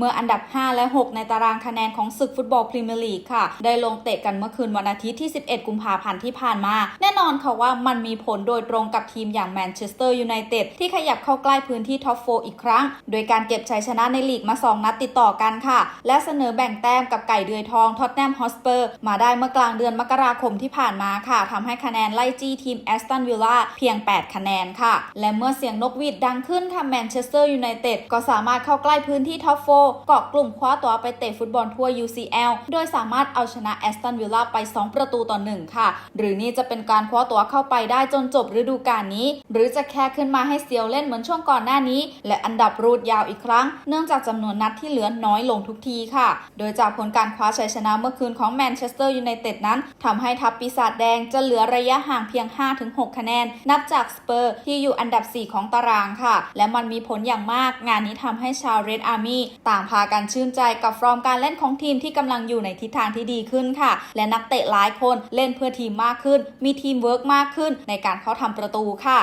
เมื่ออันดับ 5 และ 6 ในตารางคะแนนของศึกฟุตบอลพรีเมียร์ลีกค่ะ ได้ลงเตะกันเมื่อคืนวันอาทิตย์ที่ 11 กุมภาพันธ์ที่ผ่านมา แน่นอนค่ะว่ามันมีผลโดยตรงกับทีมอย่างแมนเชสเตอร์ยูไนเต็ดที่ขยับเข้าใกล้พื้นที่ท็อปโฟอีกครั้ง โดยการเก็บชัยชนะในลีกมา 2 นัดติดต่อกันค่ะ และเสนอแบ่งแต้มกับไก่เดือยทองท็อตแนมฮอสเปอร์มาได้เมื่อกลางเดือนมกราคมที่ผ่านมาค่ะทำให้คะแนนไล่จี้ทีมแอสตันวิลล่าเพียง 8 คะแนนค่ะ และเมื่อเสียงนกหวีดดังขึ้นค่ะแมนเชสเตอร์ยูไนเต็ดก็สามารถเข้าใกล้พื้นที่ท็อปโฟเกาะกลุ่มคว้าตัวไปเตะฟุตบอลทั่ว UCL โดยสามารถเอาชนะแอสตันวิลล่าไป 2 ประตูต่อ 1 ค่ะ หรือนี่จะเป็นการคว้าตัวเข้าไปได้จนจบฤดูกาลนี้ หรือจะแค่ขึ้นมาให้เซียวเล่นเหมือนช่วงก่อนหน้านี้ และอันดับรูดยาวอีกครั้ง เนื่องจากจำนวนนัดที่เหลือน้อยลงทุกทีค่ะ โดยจากผลการคว้าชัยชนะเมื่อคืนของแมนเชสเตอร์ยูไนเต็ดนั้นทำให้ทัพปีศาจแดงจะเหลือระยะห่างเพียง 5-6 คะแนน นับจากสเปอร์ที่อยู่อันดับ 4 ของตารางค่ะ และมันมีผลอย่างมาก งานนี้ทำให้ชาวเรดอาร์มี่ต่างพากันชื่นใจกับฟอร์มการเล่นของทีมที่กำลังอยู่ในทิศทางที่ดีขึ้นค่ะ และนักเตะหลายคนเล่นเพื่อทีมมากขึ้น มีทีมเวิร์กมากขึ้นในการเข้าทำประตูค่ะ